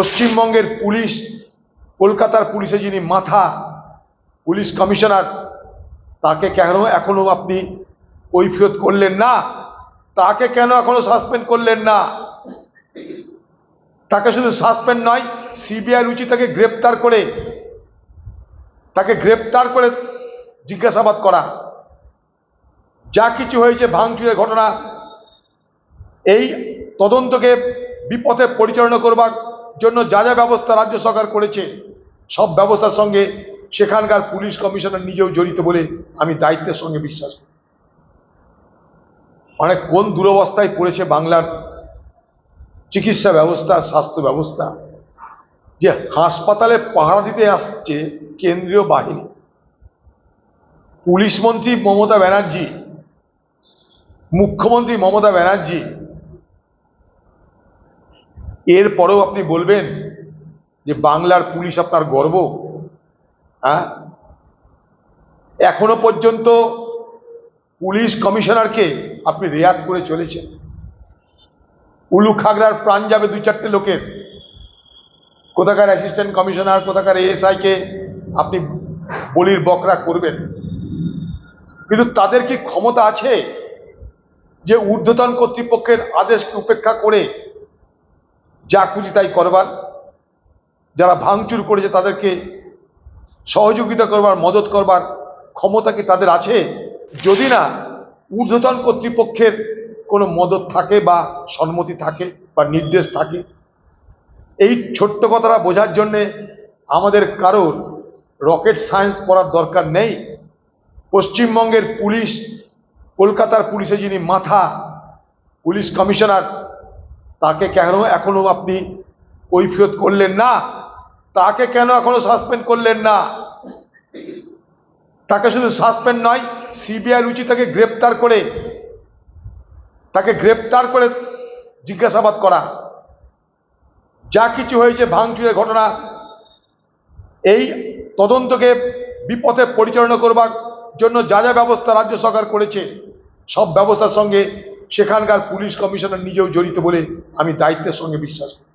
পশ্চিমবঙ্গের পুলিশ, কলকাতার পুলিশে যিনি মাথা, পুলিশ কমিশনার, তাকে কেন এখনও আপনি কৈফিয়ত করলেন না? তাকে কেন এখনও সাসপেন্ড করলেন না? তাকে শুধু সাসপেন্ড নয়, সিবিআই রুচি তাকে গ্রেপ্তার করে, তাকে গ্রেপ্তার করে জিজ্ঞাসাবাদ করা। যা কিছু হয়েছে, ভাঙচুরের ঘটনা, এই তদন্তকে বিপথে পরিচালনা করবার জন্য যা যা ব্যবস্থা রাজ্য সরকার করেছে, সব ব্যবস্থার সঙ্গে সেখানকার পুলিশ কমিশনার নিজেও জড়িত বলে আমি দায়িত্বের সঙ্গে বিশ্বাস করি। মানে কোন দুরবস্থায় পড়েছে বাংলার চিকিৎসা ব্যবস্থা, স্বাস্থ্য ব্যবস্থা, যে হাসপাতালে পাহারা দিতে আসছে কেন্দ্রীয় বাহিনী। পুলিশ মন্ত্রী মমতা ব্যানার্জি, মুখ্যমন্ত্রী মমতা ব্যানার্জি এরপরেও আপনি বলবেন যে বাংলার পুলিশ আপনার গর্ব? হ্যাঁ? এখনও পর্যন্ত পুলিশ কমিশনারকে আপনি রেয়াত করে চলেছেন। উলু খাগড়ার প্রাণ যাবে দু চারটে লোকের। কোথাকার অ্যাসিস্ট্যান্ট কমিশনার কোথাকার এএসআইকে আপনি বলির বকরা করবেন। কিন্তু তাদের কি ক্ষমতা আছে যে ঊর্ধ্বতন কর্তৃপক্ষের আদেশকে উপেক্ষা করে যা খুশি তাই করবার। যারা ভাঙচুর করেছে তাদেরকে সহযোগিতা করবার, মদত করবার ক্ষমতা কি তাদের আছে? যদি না, ঊর্ধ্বতন কর্তৃপক্ষের কোনো মদত থাকে বা সম্মতি থাকে বা নির্দেশ থাকে, এই ছোট্ট কথাটা বোঝার জন্যে আমাদের কারোর রকেট সায়েন্স পড়ার দরকার নেই। পশ্চিমবঙ্গের পুলিশ, কলকাতার পুলিশে যিনি মাথা, পুলিশ কমিশনার তাকে কেন এখনও আপনি কৈফিয়ত করলেন না? তাকে কেন এখনও সাসপেন্ড করলেন না? তাকে শুধু সাসপেন্ড নয় সিবিআই রুচি তাকে গ্রেপ্তার করে, তাকে গ্রেপ্তার করে জিজ্ঞাসাবাদ করা। যা কিছু হয়েছে, ভাঙচুরের ঘটনা, এই তদন্তকে বিপথে পরিচালনা করবার জন্য যা যা ব্যবস্থা রাজ্য সরকার করেছে, সব ব্যবস্থার সঙ্গে সেখানকার পুলিশ কমিশনার নিজেও জড়িত বলে আমি দায়িত্বের সঙ্গে বিশ্বাস করি।